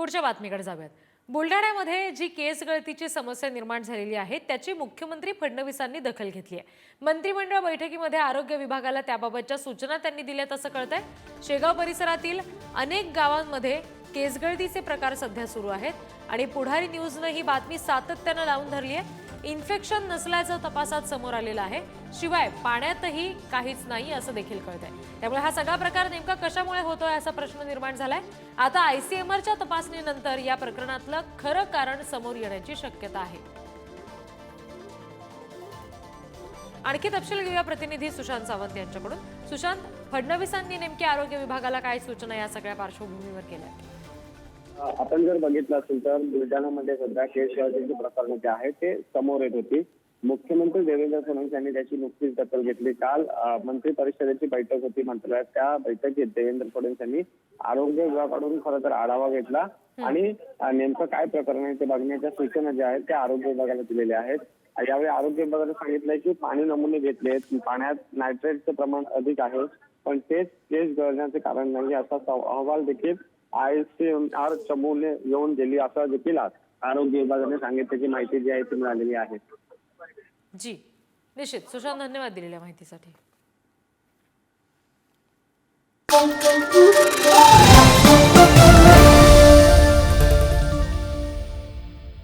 पुढच्या बातमीकडे जाऊयात. बुलढाण्यामध्ये जी केस गळतीची समस्या निर्माण झालेली आहे त्याची मुख्यमंत्री फडणवीसांनी दखल घेतली आहे. मंत्रिमंडळ बैठकीमध्ये आरोग्य विभागाला त्याबाबतच्या सूचना त्यांनी दिल्यात असं कळतंय. शेगाव परिसरातील अनेक गावांमध्ये केसगळतीचे प्रकार सध्या सुरू आहेत आणि पुढारी न्यूजनं ही बातमी सातत्यानं लावून धरली आहे. इन्फेक्शन नसल्याचं तपासात समोर आलेलं आहे. शिवाय पाण्यातही काहीच नाही असं देखील कळत आहे त्यामुळे हा सगळा प्रकार नेमका कशामुळे होतोय असा प्रश्न निर्माण झालाय. आता आयसीएमआरच्या तपासणीनंतर या प्रकरणातलं खरं कारण समोर येण्याची शक्यता आहे. आणखी तपशील घेऊया प्रतिनिधी सुशांत सावंत यांच्याकडून. सुशांत फडणवीसांनी नेमकी आरोग्य विभागाला काय सूचना या सगळ्या पार्श्वभूमीवर केल्या आपण जर बघितलं असेल तर बुलढाणामध्ये सध्या केस गळतीची प्रकरणं जे आहेत ते समोर येत होती. मुख्यमंत्री देवेंद्र फडणवीस यांनी त्याची नुकतीच दखल घेतली. काल मंत्री परिषदेची बैठक होती मंत्रालयात त्या बैठकीत देवेंद्र फडणवीस यांनी आरोग्य विभागाकडून खरं तर आढावा घेतला आणि नेमकं काय प्रकरण आहे ते बघण्याच्या सूचना ज्या आहेत त्या आरोग्य विभागाला दिलेल्या आहेत. यावेळी आरोग्य विभागाने सांगितलंय की पाणी नमुने घेतलेत पाण्यात नायट्रेटचं प्रमाण अधिक आहे. पण तेच केस गळण्याचे कारण नाही असा अहवाल देखील आय सी आर चमूने येऊन दिली असं देखील आरोग्य विभागाने सांगितल्याची माहिती जी आहे ती मिळालेली आहे. जी निश्चित. सुशांत धन्यवाद दिलेल्या माहितीसाठी.